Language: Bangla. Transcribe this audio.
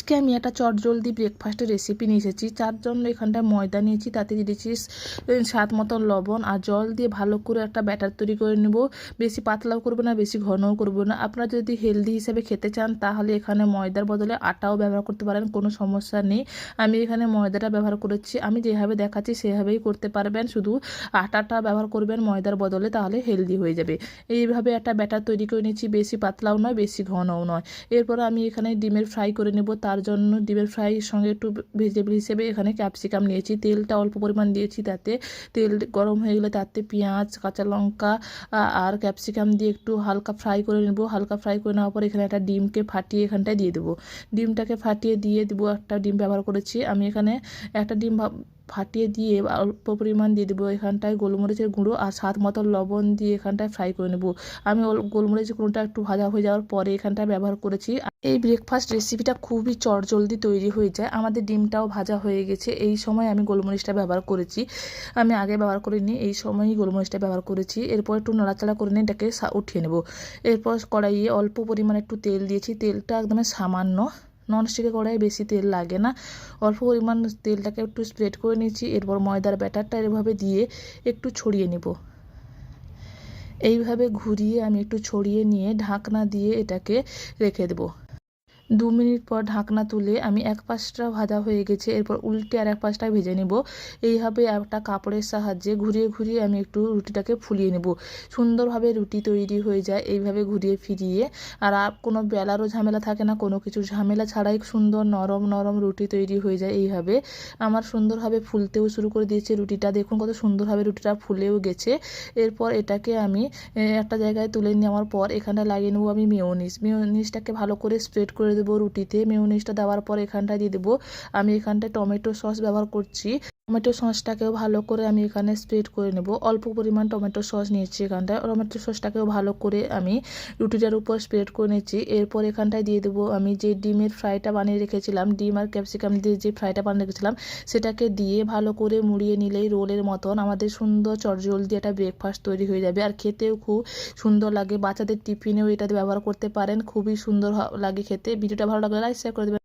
আজকে আমি একটা চটজলদি ব্রেকফাস্টের রেসিপি নিয়ে এসেছি। চার জন্য এখানটায় ময়দা নিয়েছি, তাতে দিয়ে দিয়েছি স্বাদ মতো লবণ আর জল দিয়ে ভালো করে একটা ব্যাটার তৈরি করে নেব। বেশি পাতলাও করব না, বেশি ঘনও করব না। আপনারা যদি হেলদি হিসেবে খেতে চান, তাহলে এখানে ময়দার বদলে আটাও ব্যবহার করতে পারেন, কোনো সমস্যা নেই। আমি এখানে ময়দাটা ব্যবহার করেছি। আমি যেভাবে দেখাচ্ছি, সেভাবেই করতে পারবেন। শুধু আটাটা ব্যবহার করবেন ময়দার বদলে, তাহলে হেলদি হয়ে যাবে। এইভাবে একটা ব্যাটার তৈরি করে নিয়েছি, বেশি পাতলাও নয়, বেশি ঘনও নয়। এরপর আমি এখানে ডিমের ফ্রাই করে নেব। তার জন্য ডিমের ফ্রাইয়ের সঙ্গে একটু ভেজিটেবল হিসেবে এখানে ক্যাপসিকাম নিয়েছি। তেলটা অল্প পরিমাণ দিয়েছি তাতে। তেল গরম হয়ে গেলে তাতে পেঁয়াজ, কাঁচা লঙ্কা আর ক্যাপসিকাম দিয়ে একটু হালকা ফ্রাই করে নেব। হালকা ফ্রাই করে নেওয়ার পর এখানে একটা ডিমকে ফাটিয়ে এখানটায় দিয়ে দেবো। ডিমটাকে ফাটিয়ে দিয়ে দেবো, একটা ডিম ব্যবহার করেছি। আমি এখানে একটা ডিম ফাটিয়ে দিয়ে অল্প পরিমাণ দিয়ে দেবো এখানটায় গোলমরিচের গুঁড়ো আর স্বাদ মতো লবণ দিয়ে এখানটায় ফ্রাই করে নেব। আমি গোলমরিচের গুঁড়োটা একটু ভাজা হয়ে যাওয়ার পরে এখানটায় ব্যবহার করেছি। এই ব্রেকফাস্ট রেসিপিটা খুবই চটজলদি তৈরি হয়ে যায়। আমাদের ডিমটাও ভাজা হয়ে গেছে। এই সময় আমি গোলমরিচটা ব্যবহার করেছি। আমি আগে ব্যবহার করিনি, এই সময়ই গোলমরিচটা ব্যবহার করেছি। এরপর একটু নাড়াচাড়া করে নিয়ে এটাকে উঠিয়ে নেব। এরপর কড়াইয়ে অল্প পরিমাণে একটু তেল দিয়েছি। তেলটা একদমই সামান্য ননস্টিকের কড়াই বেশি তেল লাগে না। অল্প পরিমাণ তেলটাকে একটু স্প্রেড করে নিয়েছি, এরপর ময়দার ব্যাটারটা এভাবে দিয়ে একটু ছড়িয়ে নেব। এইভাবে ঘুরিয়ে আমি একটু ছড়িয়ে নিয়ে ঢাকনা দিয়ে এটাকে রেখে দেবো। দু মিনিট পর ঢাকনা তুলে আমি এক পাশটা ভাজা হয়ে গেছে, এরপর উল্টে আর এক পাশটা ভেজে নেব। এইভাবে একটা কাপড়ের সাহায্যে ঘুরিয়ে ঘুরিয়ে আমি একটু রুটিটাকে ফুলিয়ে নেব। সুন্দরভাবে রুটি তৈরি হয়ে যায়, এইভাবে ঘুরিয়ে ফিরিয়ে। আর কোনো বেলারও ঝামেলা থাকে না, কোনো কিছু ঝামেলা ছাড়াই সুন্দর নরম নরম রুটি তৈরি হয়ে যায় এইভাবে। আমার সুন্দরভাবে ফুলতেও শুরু করে দিয়েছে রুটিটা, দেখুন কত সুন্দরভাবে রুটিটা ফুলেও গেছে। এরপর এটাকে আমি একটা জায়গায় তুলে নেওয়ার পর এখানে লাগিয়ে নেব আমি মেয়োনিজ। মেয়োনিজটাকে ভালো করে স্প্রেড করে দেবো রুটিতে মেউনিসটা দেওয়ার পর এখানটায় দিয়ে দেবো। আমি এখানটায় টমেটো সস ব্যবহার করছি। টমেটো সসটাকেও ভালো করে আমি এখানে স্প্রেড করে নেব। অল্প পরিমাণ টমেটো সস নিয়েছি এখানটায়। টমেটো সসটাকেও ভালো করে আমি রুটিটার উপর স্প্রেড করে নিয়েছি। এরপর এখানটায় দিয়ে দেবো আমি যে ডিমের ফ্রাইটা বানিয়ে রেখেছিলাম, ডিম আর ক্যাপসিকাম দিয়ে যে ফ্রাইটা বানিয়ে রেখেছিলাম, সেটাকে দিয়ে ভালো করে মুড়িয়ে নিলেই রোলের মতন আমাদের সুন্দর চটজলদি একটা ব্রেকফাস্ট তৈরি হয়ে যাবে। আর খেতেও খুব সুন্দর লাগে। বাচ্চাদের টিফিনেও এটা ব্যবহার করতে পারেন। খুবই সুন্দর লাগে খেতে। ভিডিওটা ভালো লাগলে লাইক শেয়ার করে দেবেন।